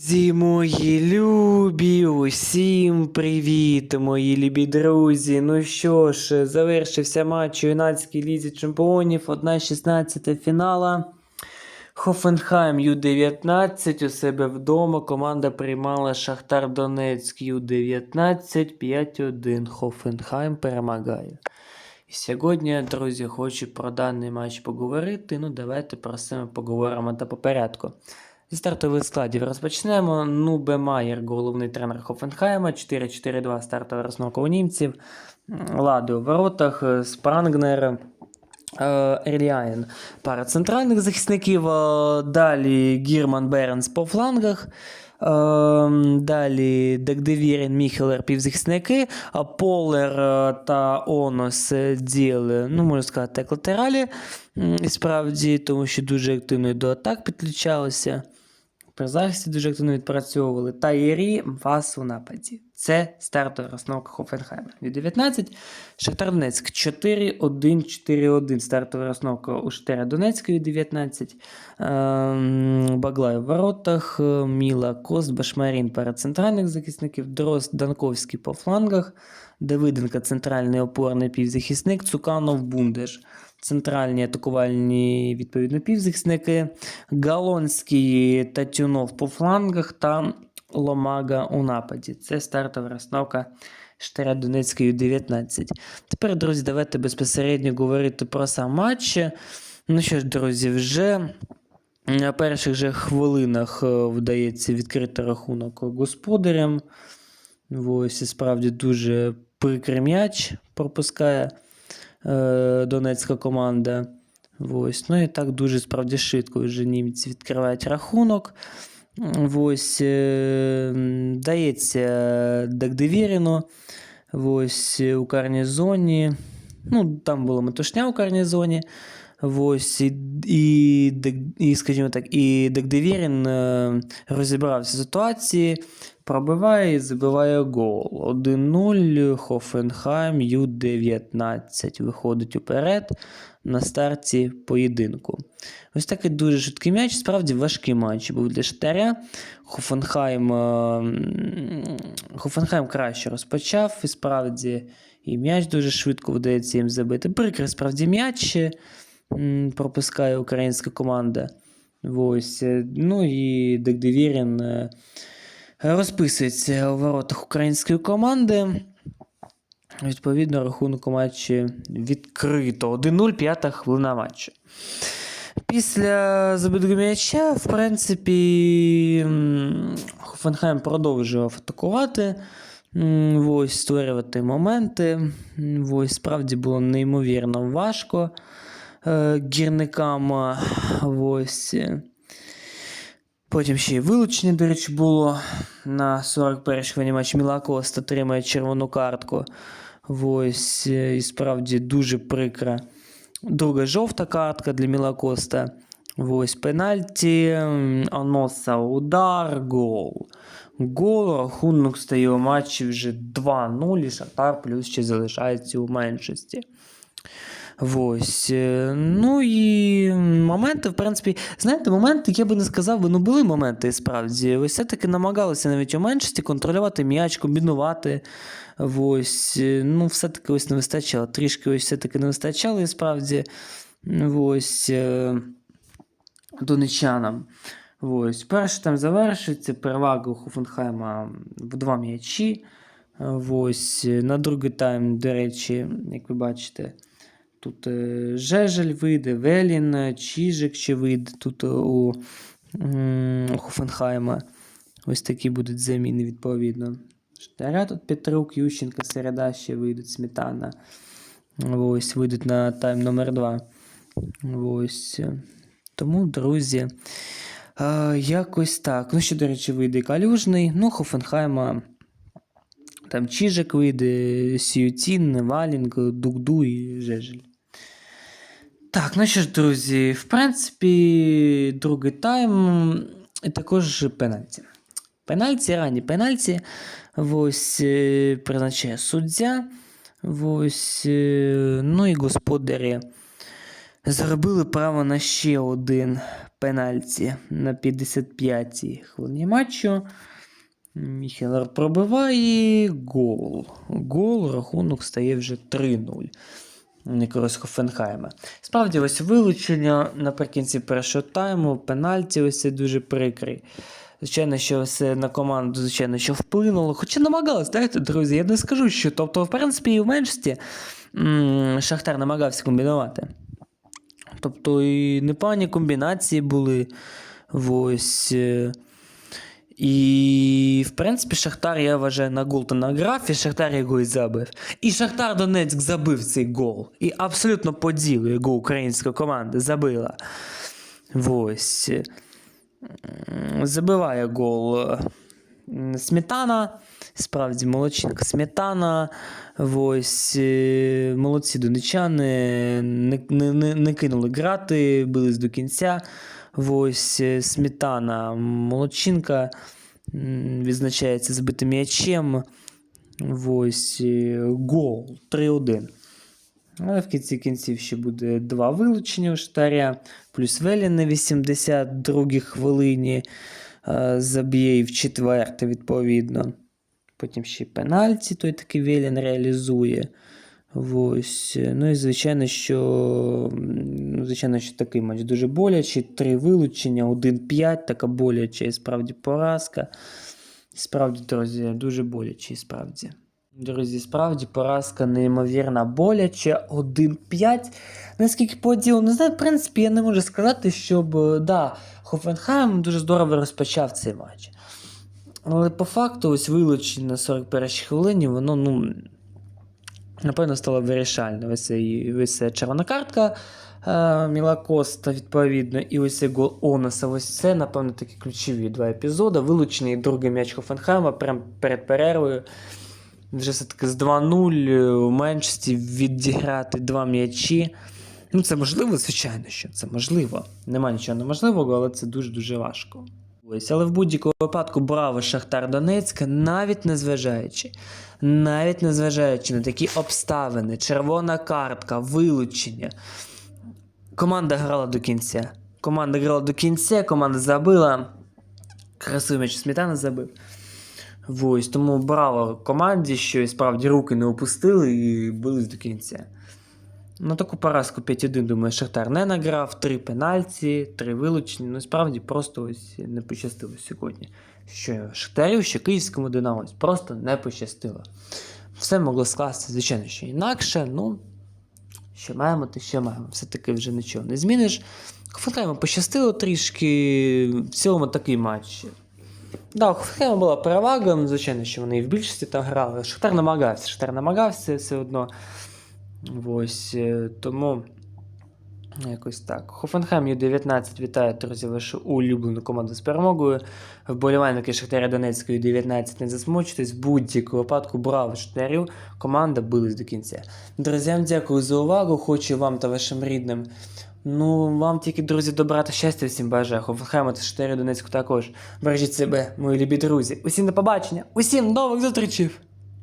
Зі мої любі, усім привіт, мої любі друзі. Ну що ж, завершився матч у юнацькій лізі чемпіонів, 1-16 фінала. Хофенхайм Ю-19 у себе вдома. Команда приймала Шахтар Донецьк Ю-19 5-1. Хофенхайм перемагає. І сьогодні, друзі, хочу про даний матч поговорити. Ну, давайте про це ми поговоримо та по порядку. Зі стартових складів розпочнемо. Нубе Майер, головний тренер Хофенхайма, 4-4-2 стартова розновка у німців. Лади у воротах, е, Спрангнер, е, Ерліаєн. Пара центральних захисників. е, Далі Гірман Беренс по флангах. Далі Дегдевірін, Міхелер, півзахисники, Полер та Онос діяли, ну, можна сказати, як латералі. І справді, тому що дуже активно до атак підключалися. При захисті дуже активно відпрацьовували. Та Єрі вас у нападі. Це стартова розновка Хофенхайма. Від 19. Шахтар Донецьк 4-1-4-1. Стартова розновка у Шахтаря Донецька від 19. Ем, Баглай в воротах. Міла Кост, Башмарін перед центральних захисників. Дрозд Данковський по флангах. Давиденко центральний опорний півзахисник. Цуканов Бундеш центральні атакувальні відповідно півзахисники, Галонський та Тюнов по флангах та Ломага у нападі. Це стартова розстановка Штаря Донецької 19. Тепер, друзі, давайте безпосередньо говорити про сам матч. Ну що ж, друзі, вже на перших же хвилинах е, вдається відкрити рахунок господарям. Ось і справді дуже прикрий м'яч пропускає е, донецька команда. Ось. Ну і так дуже справді швидко вже німці відкривають рахунок. Ось, е, дається Дагдевіріну. Ось у карнізоні. Ну, там була метушня у карнізоні. Ось, і, і, і, скажімо так, і Дагдевірін е, розібрався в ситуації, пробиває і забиває гол. 1-0 Хофенхайм Ю-19 виходить уперед на старті поєдинку. Ось такий дуже швидкий м'яч, справді важкий матч був для Штаря. Хофенхайм, е, Хофенхайм краще розпочав, і справді і м'яч дуже швидко вдається їм забити. Прикрий справді м'яч пропускає українська команда. Ось. е, Ну і Дегдевірін е, розписується у воротах української команди. Відповідно, рахунок у матчі відкрито. 1-0, п'ята хвилина матчу. Після забитого м'яча, в принципі, Хофенхайм продовжував атакувати. Ось, створювати моменти. Ось, справді було неймовірно важко е, гірникам. Ось. Потім ще й вилучення, до речі, було на 41-й хвилині матч Мілакост отримає червону картку. Ось, е, і справді дуже прикра. Друга жовта картка для Мілакоста. Ось пенальті, Аноса удар, гол. Гол, рахунок стає у матчі вже 2-0, і Шахтар плюс ще залишається у меншості. Ось. е, Ну і моменти, в принципі, знаєте, моменти, я би не сказав, ну були моменти справді. Ось все-таки намагалися навіть у меншості контролювати м'яч, комбінувати. Ось. е, Ну, все-таки ось не вистачало. Трішки ось все-таки не вистачало і справді. Ось. е, Донечанам. Ось. Перший там завершується перевага Хофенхайма в два м'ячі. Ось. На другий тайм, до речі, як ви бачите, тут е, Жежель вийде, Велін, Чіжик ще вийде тут е, у, Хофенхайма. Ось такі будуть заміни, відповідно. Штаря тут Петрук, Ющенко, Середа ще вийдуть, Сметана. Ось, вийдуть на тайм номер 2. Ось. Тому, друзі, е, якось так. Ну, ще, до речі, вийде Калюжний. Ну, Хофенхайма. Там Чижик вийде, Сіютін, Валінг, Дугду і Жежель. Так, ну що ж, друзі, в принципі, другий тайм і також пенальті. Пенальті, ранні пенальті. Ось е, призначає суддя. Ось, е, ну і господарі Заробили право на ще один пенальті на 55-й хвилині матчу. Міхелер пробиває гол. Гол, рахунок стає вже 3-0. На Хофенхайма. Справді, ось вилучення наприкінці першого тайму, пенальті ось це дуже прикрий. Звичайно, що все на команду, звичайно, що вплинуло. Хоча намагалось, знаєте, друзі, я не скажу, що. Тобто, в принципі, і в меншості Шахтар намагався комбінувати. Тобто і непогані комбінації були. Ось. І, в принципі, Шахтар, я вважаю, на гол та на графі, Шахтар його і забив. І Шахтар Донецьк забив цей гол. І абсолютно по ділу його українська команда забила. Ось. Забиває гол Сметана. Справді молодчинка Сметана. Ось е, молодці донечани не, не, не, не кинули грати, бились до кінця. Ось е, Сметана молодчинка відзначається збитим м'ячем. Ось е, гол 3-1. Але в кінці кінців ще буде два вилучення у Штаря, плюс Велін на 82-й хвилині е, заб'є і в четверте, відповідно. Потім ще й пенальті, той такий Велін реалізує. Ось. Ну і звичайно, що, ну, звичайно, що такий матч дуже болячий. Три вилучення, 1-5, така боляча і справді поразка. Справді, друзі, дуже боляче, справді. Друзі, справді поразка неймовірна боляче. 1-5. Наскільки по не знаю, в принципі, я не можу сказати, щоб да, Хофенхайм дуже здорово розпочав цей матч. Але по факту, ось вилучення на 41 хвилині, воно, ну, напевно, стало вирішальним. Ось ось червона картка е, Міла Коста, відповідно, і ось гол Онеса. Ось це, напевно, такі ключові два епізоди. Вилучений другий м'яч Хофенхайма прямо перед перервою. Вже все-таки з 2-0 е, у меншості відіграти два м'ячі. Ну, це можливо, звичайно, що це можливо. Нема нічого неможливого, але це дуже-дуже важко. Але в будь-якому випадку браво Шахтар Донецька, навіть незважаючи, навіть незважаючи на такі обставини, червона картка, вилучення. Команда грала до кінця. Команда грала до кінця, команда забила. Красивий м'яч Сметана забив. Ось, тому браво команді, що і справді руки не опустили і бились до кінця. На таку поразку 5-1, думаю, Шахтар не награв, три пенальті, три вилучення. Ну, справді просто ось не пощастило сьогодні. Що Шахтарю, що Київському Динамо просто не пощастило. Все могло скласти, звичайно, що інакше, ну, що маємо, то що маємо. Все-таки вже нічого не зміниш. Хофенхайму пощастило трішки, в цілому такий матч. Да, у була перевага, звичайно, що вони і в більшості там грали. Шахтар намагався, Шахтар намагався все одно. Ось е, тому якось так. Хофенхайм Ю-19 вітає, друзі, вашу улюблену команду з перемогою. Вболівальники Шахтаря Донецької 19 не засмучуйтесь. В будь-якому випадку браво Шахтарю. Команда билась до кінця. Друзям, дякую за увагу. Хочу вам та вашим рідним. Ну, вам тільки, друзі, добра та щастя всім бажаю. Хофенхайму та Шахтарю Донецьку також. Бережіть себе, мої любі друзі. Усім до побачення, усім нових зустрічей!